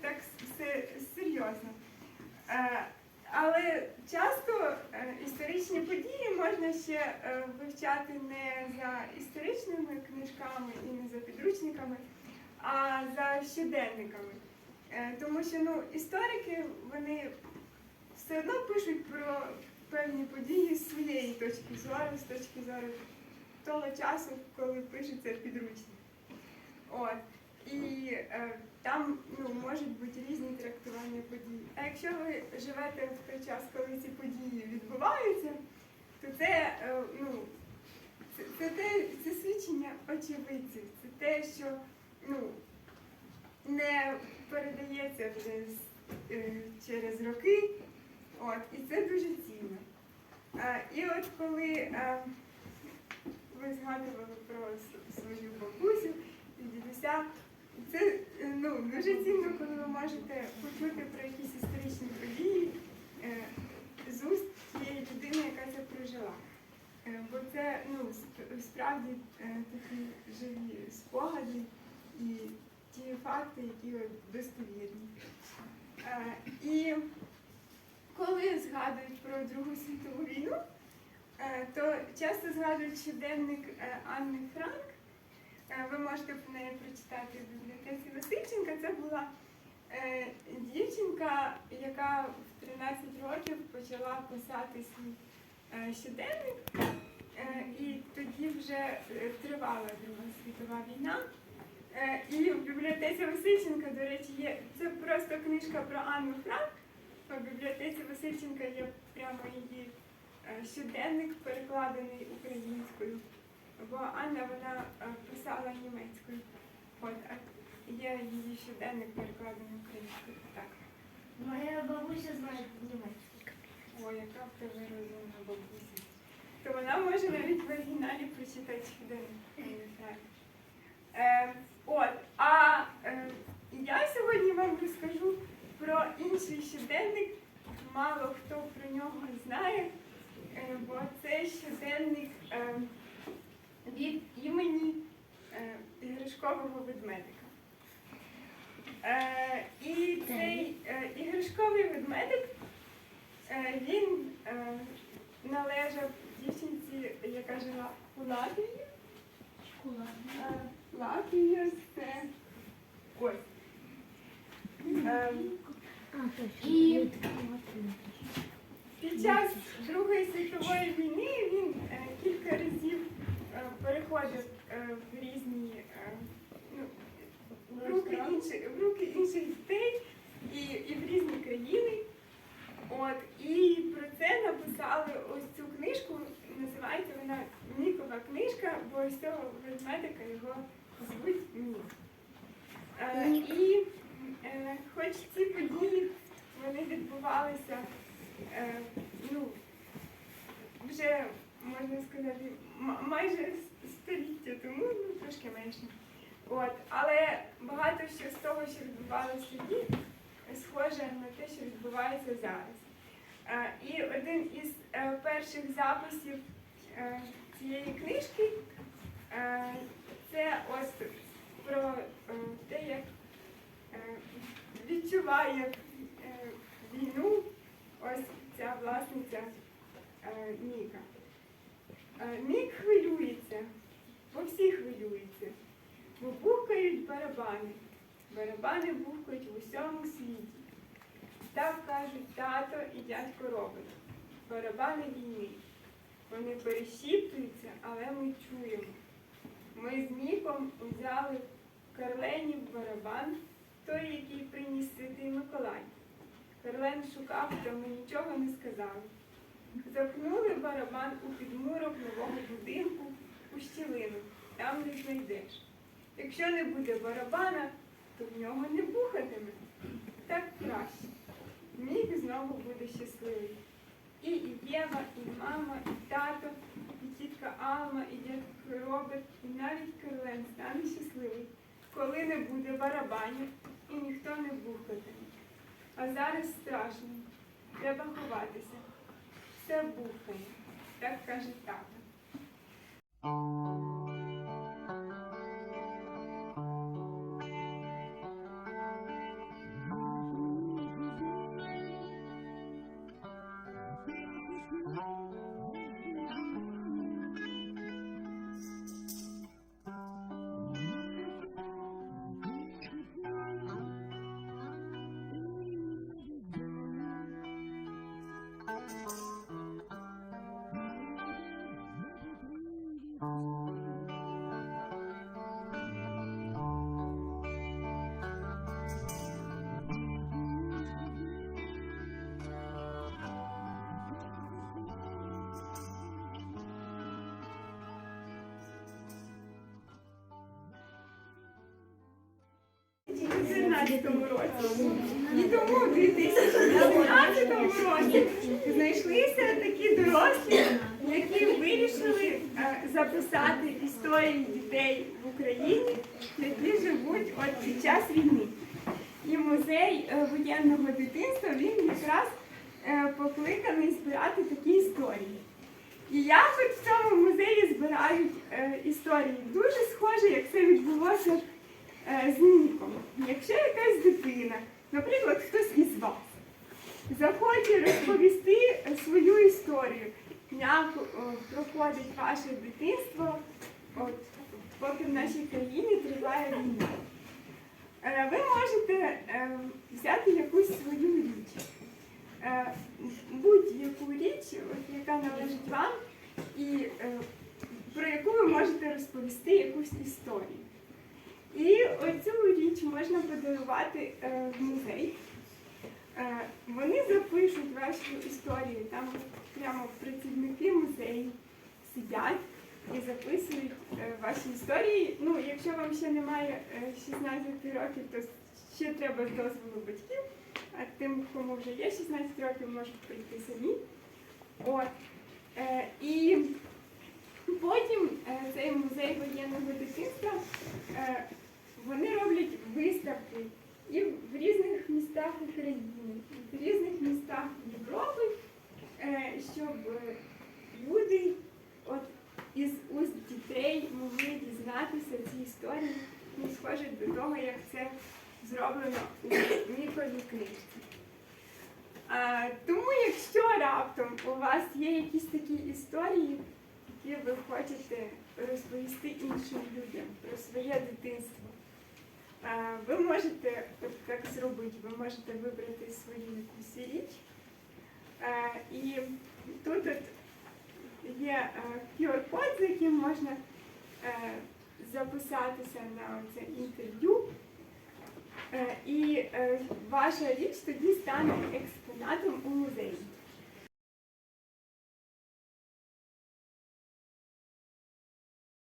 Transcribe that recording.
так все серйозно. Е, Але часто е, історичні події можна ще е, вивчати не за історичними книжками і не за підручниками, а за щоденниками. Тому що ну, історики вони все одно пишуть про певні події з своєї точки зору, з точки зору того часу, коли пишеться підручник. От. Е, там ну, можуть бути різні трактування подій. А якщо ви живете в той час, коли ці події відбуваються, то це, е, ну, це, це, те, це свідчення очевидців, це те, що ну, не передається вже е, через роки. От, і це дуже цінно. Е, і от коли е, ви згадували про свою бабусю і дідуся, це ну, дуже цінно, коли ви можете почути про якісь історичні події е, з уст тієї людини, яка це прожила. Е, Бо це ну, справді е, такі живі спогади і ті факти, які достовірні. І коли згадують про Другу світову війну, то часто згадують щоденник Анни Франк. Е, Ви можете про неї прочитати в бібліотеці Васильченка. Це була е, дівчинка, яка в 13 років почала писати свій е, щоденник. І тоді вже тривала Друга світова війна. І в бібліотеці Васильченка, до речі, є це просто книжка про Анну Франк. В бібліотеці Васильченка є прямо її щоденник, перекладений українською. Бо Анна вона е, писала німецькою. От, а є її щоденник перекладений українською. Так. Моя бабуся знає німецьку. О, яка в тебе розумна бабуся. То вона може навіть в оригіналі прочитати щоденник. Е, от, а е, я сьогодні вам розкажу про інший щоденник. Мало хто про нього знає, е, бо це щоденник е, від імені е, іграшкового ведмедика. Е, і цей е, іграшковий ведмедик він належав дівчинці, яка жила у Латвії. Латвія це ось. І під час Другої світової війни він е, кілька разів е, переходив е, в різні е, ну, в руки інших, в руки інших дітей і, і в різні країни. От, і про це написали ось цю книжку, називається вона Мікова книжка, бо з цього ведмедика його звуть Мік. Е, і е, хоч ці події вони відбувалися е, ну, вже, можна сказати, майже століття тому, ну трошки менше. От, але багато що з того, що відбувалося тоді, схоже на те, що відбувається зараз. І один із перших записів цієї книжки е, це ось про е, те, як е, відчуває е, війну ось ця власниця е, Міка. Е, Мік хвилюється, бо всі хвилюються, бо бухкають барабани. Барабани бухкають в усьому світі. Так кажуть тато і дядько Робert. Барабани війни. Вони перешіптуються, але ми чуємо. Ми з Міком взяли Карленів барабан, той, який приніс святий Миколай. Карлен шукав, та ми нічого не сказали. Запхнули барабан у підмурок нового будинку у щілину, там не знайдеш. Якщо не буде барабана, то в нього не бухатиме. Так краще. Мік знову буде щасливий. І, і Єва, і мама, і тато, і тітка Алма, і дядько Роберт, і навіть Карлен стане щасливий, коли не буде барабанів і ніхто не бухатиме. А зараз страшно. Треба ховатися. Все бухає, так каже тато. 2014 році. І тому в 2018 році знайшлися такі дорослі, які вирішили е, записати історії дітей в Україні, які живуть от під час війни. І музей е, воєнного дитинства він якраз е, покликаний збирати такі історії. І я якось в цьому музеї збирають е, історії дуже схоже, як це відбулося е, з Ніком. Якщо якась дитина, наприклад, хтось із вас, захоче розповісти е, свою історію, як е, проходить ваше дитинство, от, поки в нашій країні триває війна. Е, Ви можете е, взяти якусь свою річ, Е, будь-яку річ, от, яка належить вам, і е, про яку ви можете розповісти якусь історію. І оцю річ можна подарувати е, в музей. Е, Вони запишуть вашу історію, там прямо працівники музею сидять і записують е, ваші історії. Ну, якщо вам ще немає е, 16 років, то ще треба дозволу батьків, а тим, кому вже є 16 років, можуть прийти самі. От. І потім цей музей воєнного дитинства вони роблять виставки і в різних містах України, і в різних містах Європи, е, щоб люди от із уст дітей могли дізнатися ці історії, ну, схоже до того, як це зроблено у Міковій книжці. Тому, якщо раптом у вас є якісь такі історії, які ви хочете розповісти іншим людям про своє дитинство, ви можете так зробити, ви можете вибрати свою якусь річ. І тут от є QR-код, з яким можна е, записатися на це інтерв'ю. Е, І е, ваша річ тоді стане експонатом у музеї.